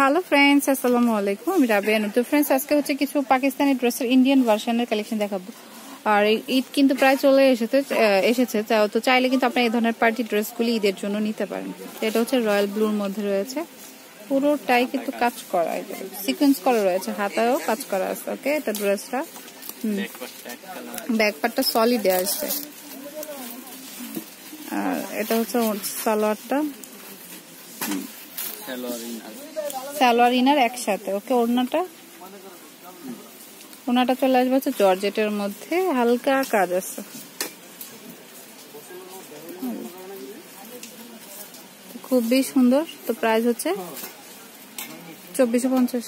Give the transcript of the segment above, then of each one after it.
Hello friends আসসালামু আলাইকুম আমি রাবিয়া তো ফ্রেন্ডস আজকে হচ্ছে কিছু পাকিস্তানি ড্রেসের ইন্ডিয়ান ভার্সনের কালেকশন দেখাবো। আর ঈদ কিন্তু প্রায় চলে এসেছে এসেছে, তো চাইলে কিন্তু আপনি এই ধরনের পার্টি ড্রেসগুলি ঈদের জন্য নিতে পারেন। এটা হচ্ছে রয়্যাল ব্লুর মধ্যে রয়েছে। পুরোটাই কিন্তু কাজ করা সিকোয়েন্স করা রয়েছে। হাতায়ও কাজ করা আছে ওকে এটা ড্রেসটা ব্যাক পার্টটা সলিড আসছে। আর এটা হচ্ছে সালোয়ারটা। সালোয়ার ইনার একসাথে। ওকে, ওড়নাটা? ওনাটা চলে আসবে হচ্ছে জর্জেটের মধ্যে। হালকা কাজ আছে। খুবই সুন্দর। তো প্রাইস হচ্ছে চব্বিশশো পঞ্চাশ।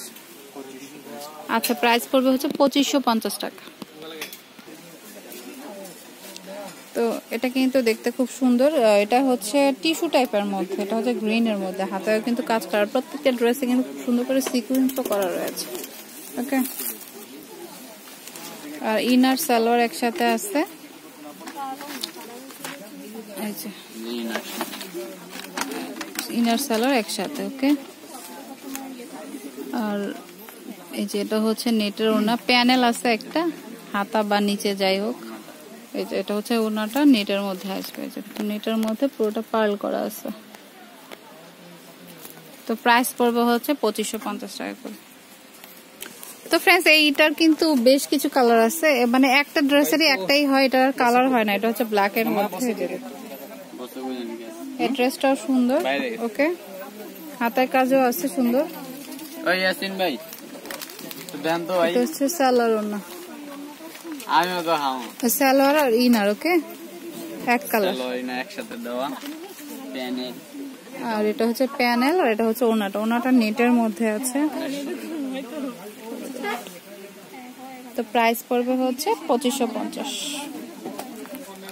আচ্ছা প্রাইস পড়বে হচ্ছে পঁচিশশো পঞ্চাশ টাকা। তো এটা কিন্তু দেখতে খুব সুন্দর। এটা হচ্ছে টিস্যু টাইপের মধ্যে, এটা হচ্ছে গ্রিন এর মধ্যে। হাতেও কিন্তু কাজ করার প্রত্যেকটা ড্রেসে কিন্তু খুব সুন্দর করে সিকুয়েন্সও করা রয়েছে। ওকে? আর ইনার সালোয়ার একসাথে আছে। ইনার সালোয়ার একসাথে, ওকে? আর এই যে এটা হচ্ছে নেটের ওনা প্যানেল আছে একটা, হাতা বা নিচে যাই হোক। এই যে এটা হচ্ছে ওনাটা নেটের মধ্যে আসবে তো নেটের মধ্যে পুরোটা পার্ল করা আছে। তো প্রাইস পড়বে হচ্ছে পঁচিশশো পঞ্চাশ টাকা করে। তো ফ্রেন্ডস এইটার কিন্তু বেশ কিছু কালার আছে। মানে একটা ড্রেসেরই একটাই হয় এটার কালার হয় না। এটা হচ্ছে ব্ল্যাক এর মধ্যে। এই ড্রেসটাও সুন্দর ওকে হাতের কাজও আছে সুন্দর। ভাই। এটা হচ্ছে ওনা। আমিও তো হাও সালোয়ার আর ইনার ওকে? এক কালার। একসাথে দেওয়া। প্যানেল আর এটা হচ্ছে প্যানেল আর এটা হচ্ছে ওনাটা। ওনাটা নেটের মধ্যে আছে। তো প্রাইস পড়বে হচ্ছে পঁচিশশো পঞ্চাশ।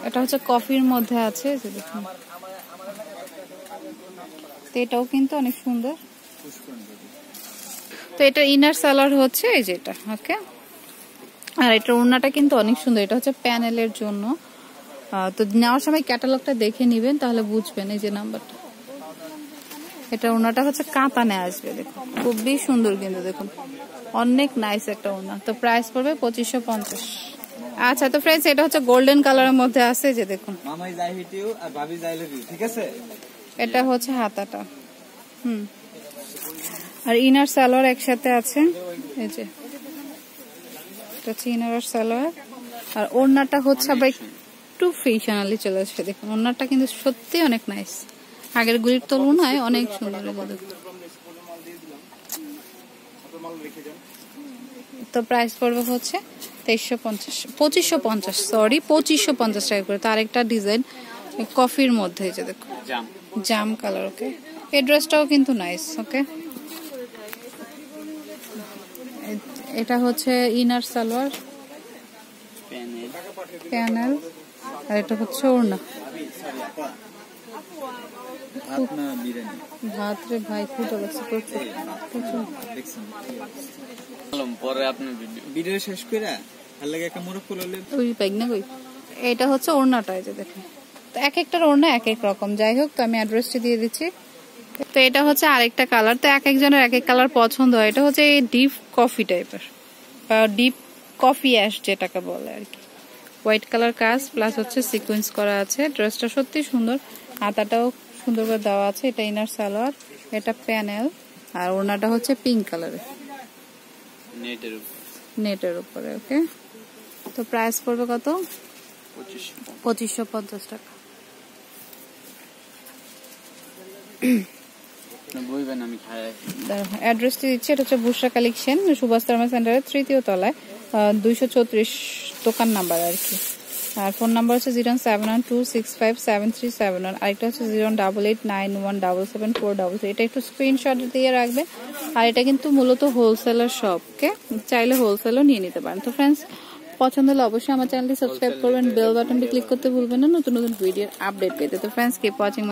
এটা হচ্ছে কফির মধ্যে আছে দেখুন। তো এটাও কিন্তু অনেক সুন্দর। তো এটা ইনার সালার হচ্ছে এই যেটা ওকে? আর এটা ওড়নাটা কিন্তু অনেক সুন্দর। এটা হচ্ছে প্যানেলের জন্য। তো নেওয়ার সময় ক্যাটালগটা দেখে নিবেন তাহলে বুঝবেন এই যে নাম্বারটা। এটা ওনাটা হচ্ছে কাঁপানে আসবে দেখুন। খুবই সুন্দর কিন্তু দেখুন। অনেক নাইস একটা ওনা তো প্রাইস পড়বে পঁচিশশো পঞ্চাশ। আচ্ছা তো ফ্রেন্ডস এটা হচ্ছে গোল্ডেন কালারের মধ্যে আছে যে দেখুন। ঠিক আছে? এটা হচ্ছে হাতাটা। হুম। আর ইনার সালোয়ার একসাথে আছে। এই যে। এটা হচ্ছে ইনার সালোয়ার আর ওড়নাটা হচ্ছে আবার একটু ফেশনালি চলে আসবে দেখুন ওড়নাটা কিন্তু সত্যি অনেক নাইস আগের গুলির তুলনায় অনেক সুন্দর তো প্রাইস পড়বে হচ্ছে তেইশশো পঞ্চাশ পঁচিশশো পঞ্চাশ সরি পঁচিশশো পঞ্চাশ টাকা করে। তো আরেকটা ডিজাইন কফির মধ্যে যে দেখো জাম। কালার ওকে এই ড্রেসটাও কিন্তু নাইস ওকে এটা হচ্ছে ইনার সালোয়ার। প্যানেল। আর এটা হচ্ছে ওড়না। ভাত রে ভাই খুব লাগছে প্রচুর। প্রচুর। পরে আপনি ভিডিও শেষ করে আর লাগে একটা মুরগ ফুলালে ওই ব্যাগ না কই? এটা হচ্ছে ওড়নাটা এই যে দেখুন। তো এক একটার ওড়না এক এক রকম। যাই হোক তো আমি অ্যাড্রেসটি দিয়ে দিচ্ছি। তো এটা হচ্ছে আরেকটা কালার তো এক একজনের এক এক কালার পছন্দ হয়। এটা হচ্ছে এই ডিপ কফি টাইপের বা ডিপ কফি অ্যাশ যেটাকে বলে আর কি। হোয়াইট কালার কাজ প্লাস হচ্ছে সিকোয়েন্স করা আছে। ড্রেসটা সত্যি সুন্দর। আতাটাও সুন্দর করে দেওয়া আছে। এটা ইনার সালোয়ার এটা প্যানেল আর ওনাটা হচ্ছে পিঙ্ক কালারের নেটের নেটের উপরে। ওকে তো প্রাইস পড়বে কত? পঁচিশশো পঞ্চাশ টাকা। অ্যাড্রেসটি দিচ্ছি এটা হচ্ছে বুসরা কালেকশন সুভাষ সেন্টারের তৃতীয় তলায় দুইশো চৌত্রিশ দোকান নাম্বার আর কি। আর ফোন নাম্বার হচ্ছে zero seven one two six five seven three seven one আরেকটা হচ্ছে zero double eight nine one double seven four double three. এটা একটু স্ক্রিনশট দিয়ে রাখবেন আর এটা কিন্তু মূলত হোলসেলার শপকে চাইলে হোলসেলও নিয়ে নিতে পারেন। তো ফ্রেন্ডস পছন্দ হলে অবশ্যই আমার চ্যানেলটি সাবস্ক্রাইব করবেন বেল বাটনটি ক্লিক করতে ভুলবেন না নতুন নতুন ভিডিওর আপডেট পেতে। তো ফ্রেন্ডস কিপ ওয়াচিং